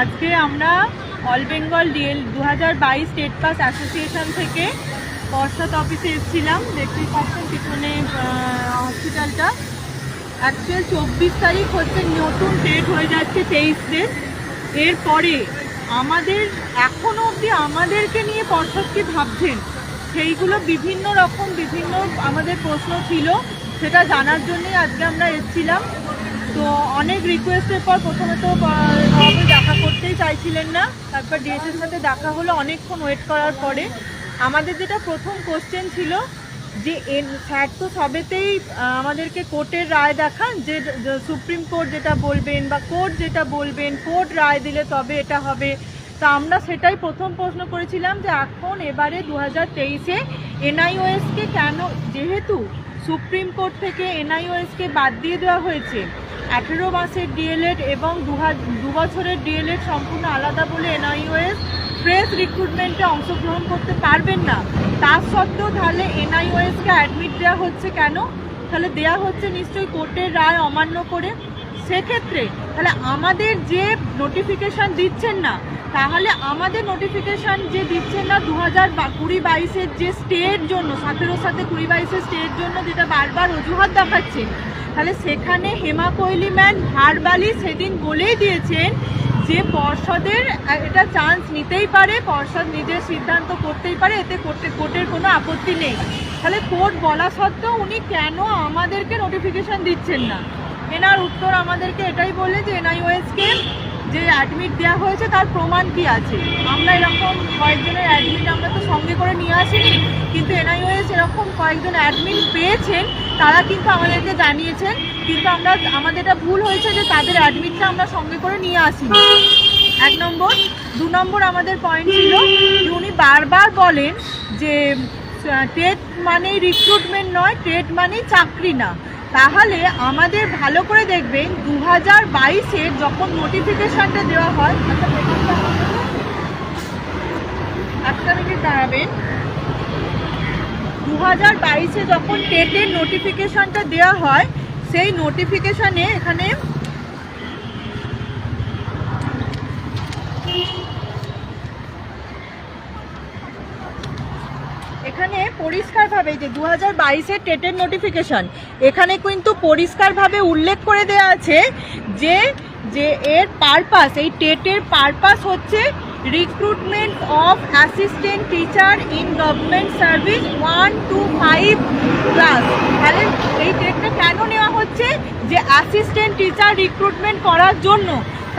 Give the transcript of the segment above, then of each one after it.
আজকে আমরা all Bengal DL দু হাজার বাইশ স্টেট পাস অ্যাসোসিয়েশন থেকে পর্ষদ অফিসে এসেছিলাম। দেখতেই পাচ্ছেন পিছনে হসপিটালটা অ্যাকচুয়াল চব্বিশ তারিখ হচ্ছে নতুন ডেট হয়ে যাচ্ছে তেইশ ডেট এরপরে আমাদের এখনও অবধি আমাদেরকে নিয়ে পর্ষদ কি ভাবছেন? সেইগুলো বিভিন্ন রকম, বিভিন্ন আমাদের প্রশ্ন ছিল। সেটা জানার জন্যই আজকে আমরা এসেছিলাম। তো অনেক রিকোয়েস্টের পর প্রথমে তো বাবু দেখা করতেই চাইছিলেন না। তারপর ডিএসের সাথে দেখা হলো, অনেকক্ষণ ওয়েট করার পরে। আমাদের যেটা প্রথম কোশ্চেন ছিল, যে স্যার তো সবেতেই আমাদেরকে কোর্টের রায় দেখান, যে সুপ্রিম কোর্ট যেটা বলবেন বা কোর্ট যেটা বলবেন কোর্ট রায় দিলে তবে এটা হবে। তা আমরা সেটাই প্রথম প্রশ্ন করেছিলাম যে এখন এবারে দু হাজার তেইশে এনআইওএসকে কেন, যেহেতু সুপ্রিম কোর্ট থেকে এনআইওএসকে বাদ দিয়ে দেওয়া হয়েছে আঠেরো মাসের ডিএলএড এবং দু বছরের ডিএলএড সম্পূর্ণ আলাদা বলে এনআইওএস ফ্রেশ রিক্রুটমেন্টে অংশগ্রহণ করতে পারবেন না। তা সত্ত্বেও তাহলে এনআইওএসকে অ্যাডমিট দেওয়া হচ্ছে কেন? তাহলে দেয়া হচ্ছে নিশ্চয়ই কোর্টের রায় অমান্য করে। সেক্ষেত্রে তাহলে আমাদের যে নোটিফিকেশান দিচ্ছেন না, তাহলে আমাদের নোটিফিকেশান যে দিচ্ছেন না দু হাজার কুড়ি বাইশের যে স্টের জন্য সতেরোর সাথে কুড়ি বাইশের স্টের জন্য যেটা বারবার অজুহাত দেখাচ্ছে, তাহলে সেখানে হেমা কোহলি ম্যান ভারবালি সেদিন বলেই দিয়েছেন যে পর্ষদের, এটা চান্স নিতেই পারে, পর্ষদ নিজের সিদ্ধান্ত করতেই পারে, এতে করতে কোর্টের কোনো আপত্তি নেই। তাহলে কোর্ট বলা সত্ত্বেও উনি কেন আমাদেরকে নোটিফিকেশান দিচ্ছেন না? এনার উত্তর আমাদেরকে এটাই বলে যে এনআইওএসকে যে অ্যাডমিট দেওয়া হয়েছে, তার প্রমাণ কি আছে? আমরা এরকম কয়েকজনের অ্যাডমিট আমরা তো সঙ্গে করে নিয়ে আসিনি, কিন্তু এনআইওএস এরকম কয়েকজন অ্যাডমিট পেয়েছেন, তারা কিন্তু আমাদেরকে জানিয়েছেন, কিন্তু আমরা, আমাদের এটা ভুল হয়েছে যে তাদের অ্যাডমিটটা আমরা সঙ্গে করে নিয়ে আসিনি। এক নম্বর। দু নম্বর আমাদের পয়েন্ট ছিল উনি বারবার বলেন যে টেট মানেই রিক্রুটমেন্ট নয় টেট মানেই চাকরি না। তাহলে আমাদের ভালো করে দেখবেন দু হাজার বাইশে যখন নোটিফিকেশানটা দেওয়া হয় আচ্ছা? একটা মিনিট দাঁড়াবেন দু হাজার বাইশে যখন টেটের নোটিফিকেশানটা দেওয়া হয়, সেই নোটিফিকেশানে এখানে এখানে পরিষ্কারভাবে যে দু হাজার বাইশের টেটের নোটিফিকেশন এখানে কিন্তু পরিষ্কারভাবে উল্লেখ করে দেওয়া আছে যে যে এর পারপাস এই টেটের পারপাস হচ্ছে recruitment of assistant teacher in government service one two five class তাহলে এই টেটটা কেন নেওয়া হচ্ছে? যে অ্যাসিস্ট্যান্ট টিচার রিক্রুটমেন্ট করার জন্য।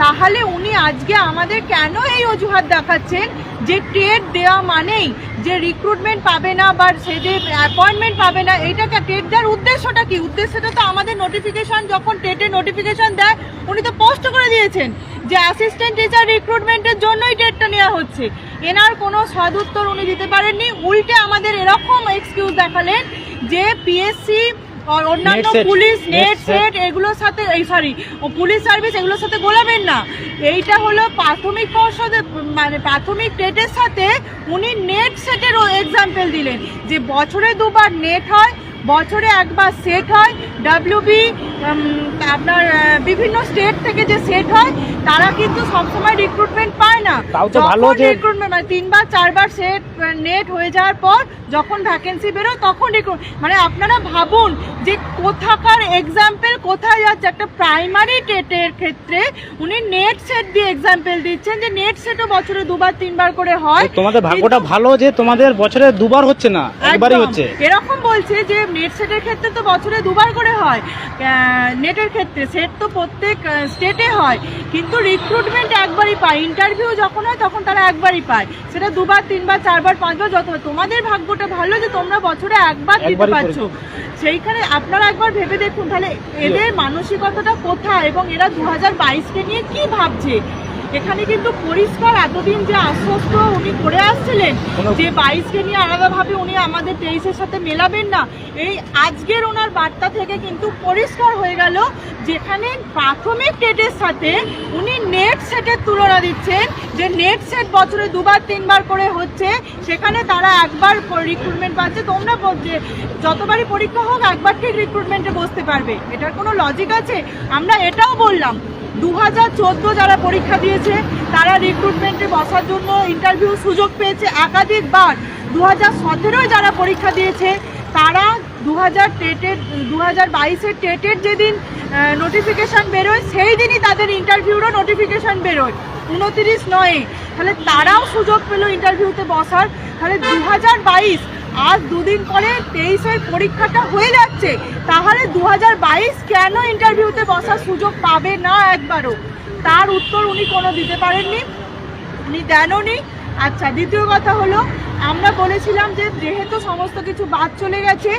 তাহলে উনি আজকে আমাদের কেন এই অজুহাত দেখাচ্ছেন? যে টেট দেওয়া মানেই যে রিক্রুটমেন্ট পাবে না বা সে যে অ্যাপয়েন্টমেন্ট পাবে না, এইটাকে টেট দেওয়ার উদ্দেশ্যটা কি? উদ্দেশ্যটা তো আমাদের নোটিফিকেশন যখন টেটের নোটিফিকেশন দেয়, উনি তো পোস্ট করে দিয়েছেন যে অ্যাসিস্ট্যান্ট টিচার রিক্রুটমেন্টের জন্যই টেটটা নেওয়া হচ্ছে। এনার কোনো সদুত্তর উনি দিতে পারেননি। উল্টে আমাদের এরকম এক্সকিউজ দেখালেন যে পিএসসি অন্যান্য পুলিশ নেট সেট এগুলোর সাথে এই সরি পুলিশ সার্ভিস এগুলোর সাথে গোলাবেন না। এইটা হলো প্রাথমিক পর্ষদের মানে প্রাথমিক টেটের সাথে উনি নেট সেটেরও এক্সাম্পল দিলেন। যে বছরে দুবার নেট হয় বছরে একবার সেট হয় ডাব্লিউবি আপনার বিভিন্ন স্টেট থেকে যে সেট হয় তারা কিন্তু সবসময় রিক্রুটমেন্ট পায় না। রিক্রুটমেন্ট মানে তিনবার চারবার সেট নেট হয়ে যাওয়ার পর যখন ভ্যাকেন্সি বেরোয় তখন রিক্রুট মানে আপনারা ভাবুন যে কোথাকার এক্সাম্পল কোথায় যাচ্ছে। একটা প্রাইমারি টেটের ক্ষেত্রে উনি নেট সেট দিয়ে এক্সাম্পল দিচ্ছেন যে নেট সেটও বছরে দুবার তিনবার করে হয়। তোমাদের ভাগ্যটা ভালো যে তোমাদের বছরে দুবার হচ্ছে না একবারই হচ্ছে। এরকম বলছে যে নেট সেটের ক্ষেত্রে তো বছরে দুবার করে হয়। নেটের ক্ষেত্রে সেট তো প্রত্যেক স্টেটে হয়। কিন্তু রিক্রুটমেন্ট একবারই পায়। ইন্টারভিউ যখন হয় তখন তারা একবারই পায়। সেটা দুবার তিনবার চারবার পাঁচবার যত তোমাদের ভাগ্যটা ভালো যে তোমরা বছরে একবার দিতে পারছ। সেইখানে আপনারা একবার ভেবে দেখুন। তাহলে এদের মানসিকতাটা কোথায় এবং এরা দু হাজার বাইশকে নিয়ে কি ভাবছে? এখানে কিন্তু পরিষ্কার এতদিন যে আশ্বস্ত উনি করে আসছিলেন যে বাইশকে নিয়ে আলাদাভাবে উনি আমাদের তেইশের সাথে মেলাবেন না। এই আজকের ওনার বার্তা থেকে কিন্তু পরিষ্কার হয়ে গেল যেখানে প্রাথমিক টেটের সাথে উনি নেট সেটের তুলনা দিচ্ছেন যে নেট সেট বছরে দুবার তিনবার করে হচ্ছে। সেখানে তারা একবার রিক্রুটমেন্ট পাচ্ছে। তোমরা বল- যে যতবারই পরীক্ষা হোক একবার ঠিক রিক্রুটমেন্টে বসতে পারবে। এটার কোনো লজিক আছে? আমরা এটাও বললাম। দু হাজার চোদ্দ যারা পরীক্ষা দিয়েছে, তারা রিক্রুটমেন্টে বসার জন্য ইন্টারভিউ সুযোগ পেয়েছে। একাধিকবার দু হাজার সতেরোয় যারা পরীক্ষা দিয়েছে, তারা দু হাজার টেটের দু হাজার বাইশের টেটের যেদিন নোটিফিকেশান বেরোয়, সেই দিনই তাদের ইন্টারভিউরও নোটিফিকেশান বেরোয়। উনতিরিশ নয়ে তাহলে তারাও সুযোগ পেল ইন্টারভিউতে বসার। তাহলে দু হাজার বাইশ আজ দুদিন পরে তেইশের পরীক্ষাটা হয়ে যাচ্ছে। তাহলে দু হাজার বাইশ কেন ইন্টারভিউতে বসার সুযোগ পাবে না একবারও? তার উত্তর উনি কোনো দিতে পারেননি, উনি দেনও নি আচ্ছা দ্বিতীয় কথা হলো, আমরা বলেছিলাম যে যেহেতু সমস্ত কিছু বাদ চলে গেছে,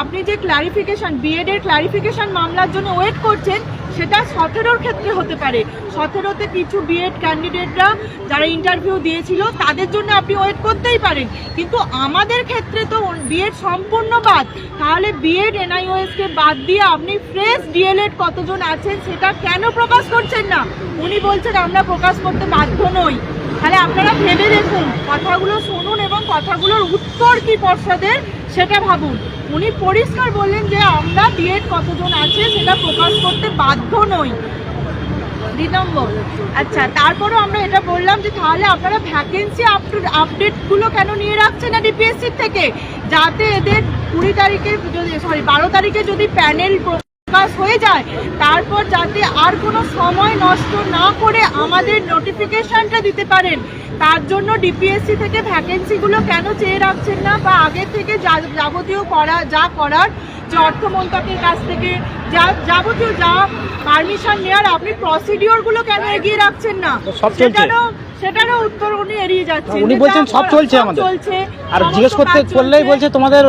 আপনি যে ক্লারিফিকেশন বিএডের ক্লারিফিকেশন মামলার জন্য ওয়েট করছেন সেটা সতেরোর ক্ষেত্রে হতে পারে। সতেরোতে কিছু বিএড ক্যান্ডিডেটরা যারা ইন্টারভিউ দিয়েছিল, তাদের জন্য আপনি ওয়েট করতেই পারেন। কিন্তু আমাদের ক্ষেত্রে তো বিএড সম্পূর্ণ বাদ। তাহলে বিএড এনআইওএসকে বাদ দিয়ে আপনি ফ্রেশ ডিএলএড কতজন আছেন সেটা কেন প্রকাশ করছেন না? উনি বলছেন, আমরা প্রকাশ করতে বাধ্য নই। তাহলে আপনারা ভেবে দেখুন, কথাগুলো শুনুন এবং কথাগুলোর উত্তর কি পর্ষদের সেটা ভাবুন। উনি পরিষ্কার বললেন যে আমরা বিএড কতজন আছে সেটা প্রকাশ করতে বাধ্য নই। দুই নম্বর। আচ্ছা তারপরেও আমরা এটা বললাম যে তাহলে আপনারা ভ্যাকেন্সি আপ আপডেটগুলো কেন নিয়ে রাখছেন না ডিপিএসসির থেকে? যাতে এদের কুড়ি তারিখে যদি সরি বারো তারিখে যদি প্যানেল প্রকাশ হয়ে যায়। তারপর যাতে আর কোনো সময় নষ্ট না করে আমাদের নোটিফিকেশনটা দিতে পারেন। তার জন্য ডিপিএসসি থেকে ভ্যাকেন্সিগুলো কেন চেয়ে রাখছেন না বা আগে থেকে যা- যাবতীয় করা যা করার যে অর্থমন্ত্রকের কাছ থেকে যা যাবতীয় যা পারমিশন নেওয়ার আপনি প্রসিডিওরগুলো কেন এগিয়ে রাখছেন না? সেটারও সেটারও উত্তর উনি এড়িয়ে যাচ্ছেন। উনি বলছেন সব চলছে আমাদের। চলছে। আর জিজ্ঞেস করতে করলেই বলছে তোমাদের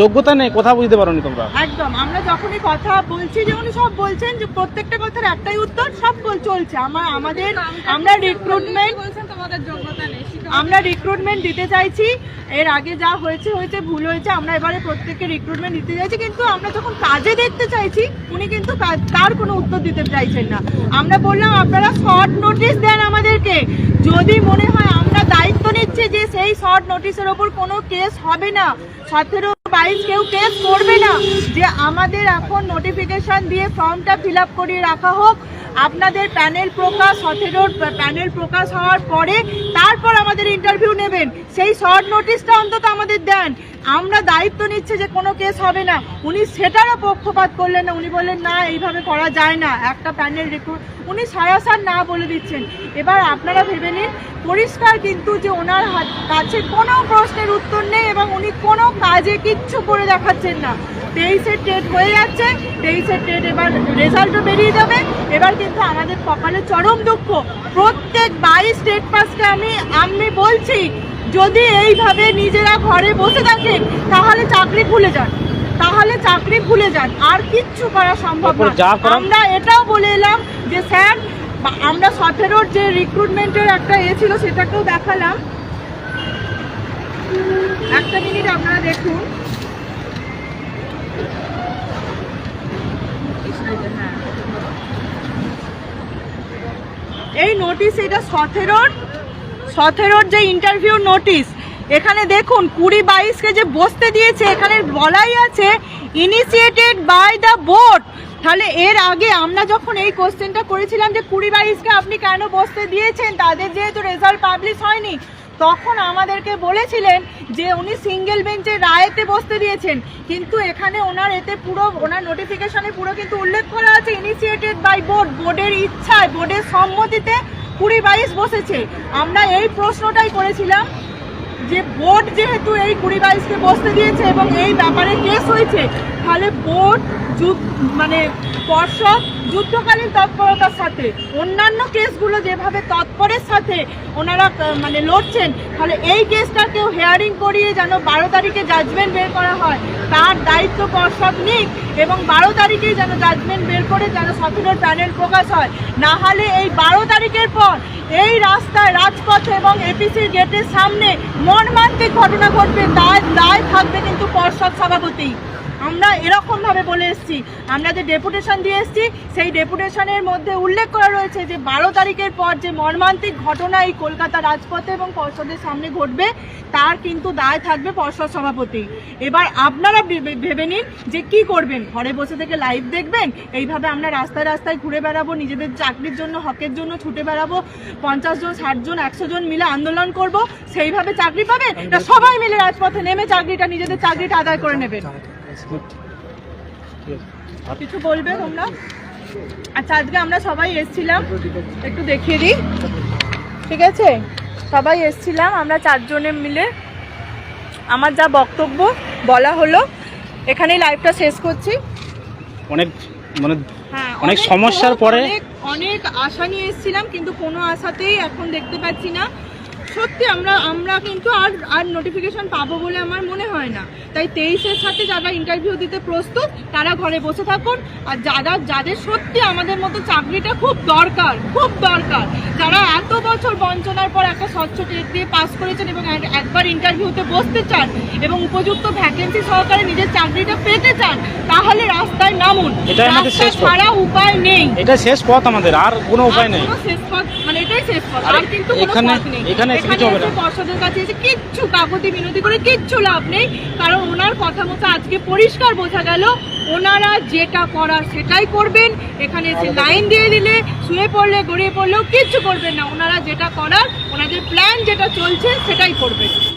যোগ্যতা নেই কথা বুঝতে পারোনি তোমরা। একদম আমরা যখনই কথা বলছি যে উনি সব বলছেন যে প্রত্যেকটা কথার একটাই উত্তর সব চলছে। আমার আমাদের আমরা রিক্রুটমেন্ট আমরা রিক্রুটমেন্ট দিতে চাইছি। এর আগে যা হয়েছে হয়েছে, ভুল হয়েছে, আমরা এবারে প্রত্যেককে রিক্রুটমেন্ট দিতে চাইছি। কিন্তু আমরা যখন কাজে দেখতে চাইছি, উনি কিন্তু তার কোনো উত্তর দিতে চাইছেন না। আমরা বললাম, আপনারা শর্ট নোটিশ দেন আমাদেরকে। যদি মনে হয় আমরা দায়িত্ব নিচ্ছি যে সেই শর্ট নোটিশের ওপর কোনো কেস হবে না, সতেরো বাইশ কেউ কেস করবে না, যে আমাদের এখন নোটিফিকেশন দিয়ে ফর্মটা ফিল করিয়ে রাখা হোক আপনাদের প্যানেল প্রকাশ, সতেরোর প্যানেল প্রকাশ হওয়ার পরে তারপর আমাদের ইন্টারভিউ নেবেন। সেই শর্ট নোটিশটা অন্তত আমাদের দেন। আমরা দায়িত্ব নিচ্ছে যে কোনো কেস হবে না। উনি সেটারও পক্ষপাত করলেন না। উনি বললেন, না, এইভাবে করা যায় না। একটা প্যানেল রিক্রুট উনি সারাসার না বলে দিচ্ছেন। এবার আপনারা ভেবে নিন, পরিষ্কার কিন্তু যে ওনার কাছে কোনো প্রশ্নের উত্তর নেই এবং উনি কোনো কাজে কিচ্ছু করে দেখাচ্ছেন না। তেইশের ডেট হয়ে যাচ্ছে। তেইশের ডেট এবার রেজাল্টও বেরিয়ে যাবে। এবার কিন্তু আমাদের কপালে চরম দুঃখ। প্রত্যেক বাইশ ডেট পাসকে আমি আমি বলছি যদি এইভাবে নিজেরা ঘরে বসে থাকেন তাহলে চাকরি ভুলে যান। তাহলে চাকরি ভুলে যান। আর কিচ্ছু করা সম্ভব না। আমরা এটাও বলে এলাম যে স্যার আমরা সতেরোর যে রিক্রুটমেন্টের একটা এ ছিল সেটাকেও দেখালাম। একটা মিনিট আপনারা দেখুন। এই নোটিশ এটা সতেরোর সতেরোর যে ইন্টারভিউ নোটিশ এখানে দেখুন, কুড়ি বাইশকে যে বসতে দিয়েছে, এখানে বলাই আছে ইনিশিয়েটেড বাই দ্য বোর্ড তাহলে এর আগে আমরা যখন এই কোশ্চেনটা করেছিলাম যে কুড়ি বাইশকে আপনি কেন বসতে দিয়েছেন, তাদের যেহেতু রেজাল্ট পাবলিশ হয়নি, তখন আমাদেরকে বলেছিলেন যে উনি সিঙ্গেল বেঞ্চের রায়েতে বসতে দিয়েছেন। কিন্তু এখানে ওনার এতে পুরো, ওনার নোটিফিকেশনে পুরো কিন্তু উল্লেখ করা আছে ইনিশিয়েটেড বাই বোর্ড বোর্ডের ইচ্ছায় বোর্ডের সম্মতিতে কুড়ি বাইশ বসেছে। আমরা এই প্রশ্নটাই করেছিলাম যে বোর্ড যেহেতু এই কুড়ি বাইশকে বসতে দিয়েছে এবং এই ব্যাপারে কেস হয়েছে, তাহলে বোর্ড মানে পর্ষদ যুদ্ধকালীন তৎপরতার সাথে, অন্যান্য কেসগুলো যেভাবে তৎপরের সাথে ওনারা মানে লড়ছেন, তাহলে এই কেসটাকেও হেয়ারিং করিয়ে যেন বারো তারিখে জাজমেন্ট বের করা হয়, তার দায়িত্ব পর্ষদ নিক এবং বারো তারিখেই যেন জাজমেন্ট বের করে যেন সতেরোর প্যানেল প্রকাশ হয়। না হলে এই বারো তারিখের পর এই রাস্তায় রাজপথ এবং এপিসির গেটের সামনে মন মর্মান্তিক ঘটনা ঘটবে দায় দায় থাকবে কিন্তু পর্ষদ সভাপতি। আমরা এরকমভাবে বলে এসেছি। আমরা যে ডেপুটেশন দিয়ে এসেছি, সেই ডেপুটেশনের মধ্যে উল্লেখ করা রয়েছে যে, বারো তারিখের পর যে মর্মান্তিক ঘটনা এই কলকাতা রাজপথে এবং পর্ষদের সামনে ঘটবে, তার কিন্তু দায় থাকবে পর্ষদ সভাপতি। এবার আপনারা ভেবে- নিন যে কি করবেন। ঘরে বসে থেকে লাইভ দেখবেন, এইভাবে আমরা রাস্তায় রাস্তায় ঘুরে বেড়াবো, নিজেদের চাকরির জন্য, হকের জন্য ছুটে বেড়াবো, পঞ্চাশ জন, ষাট জন, একশো জন মিলে আন্দোলন করব, সেইভাবে চাকরি পাবেন? সবাই মিলে রাজপথে নেমে চাকরিটা, নিজেদের চাকরিটা আদায় করে নেবেন। কিছু বলবে তোমরা? আচ্ছা আজকে আমরা সবাই এসেছিলাম। একটু দেখিয়ে দিই। ঠিক আছে? সবাই এসেছিলাম আমরা চারজনে মিলে। আমার যা বক্তব্য বলা হলো এখানেই লাইভটা শেষ করছি। অনেক মানে হ্যাঁ অনেক সমস্যার পরে- অনেক আশা নিয়ে এসেছিলাম কিন্তু কোনো আশাতেই এখন দেখতে পাচ্ছি না। সত্যি আমরা আমরা কিন্তু আর আর নোটিফিকেশন পাবো বলে আমার মনে হয় না। তাই তেইশের সাথে যারা ইন্টারভিউ দিতে প্রস্তুত তারা ঘরে বসে থাকুন। আর যারা যাদের সত্যি আমাদের মতো চাকরিটা খুব দরকার খুব দরকার যারা এত বছর বঞ্চনার পর একটা স্বচ্ছ টেট দিয়ে পাস করেছেন এবং একবার ইন্টারভিউতে বসতে চান এবং উপযুক্ত ভ্যাকেন্সি সহকারে নিজের চাকরিটা পেতে চান তাহলে রাস্তায় নামুন। রাস্তা ছাড়া উপায় নেই। এটা শেষ পথ আমাদের আর কোনো উপায় নেই। শেষ পথ এটাই শেষ পথ। আর আর কিন্তু কোনো পথ নেই। এখানে কিছু হবে না। পর্ষদের কাছে এসে কিচ্ছু কাকতি বিনতি করে কিচ্ছু লাভ নেই। কারণ ওনার কথা মতো আজকে পরিষ্কার বোঝা গেল ওনারা যেটা করার সেটাই করবেন। এখানে এসে লাইন দিয়ে দিলে শুয়ে পড়লে গড়িয়ে পড়লেও কিচ্ছু করবেন না। ওনারা যেটা করার ওনাদের প্ল্যান যেটা চলছে সেটাই করবেন।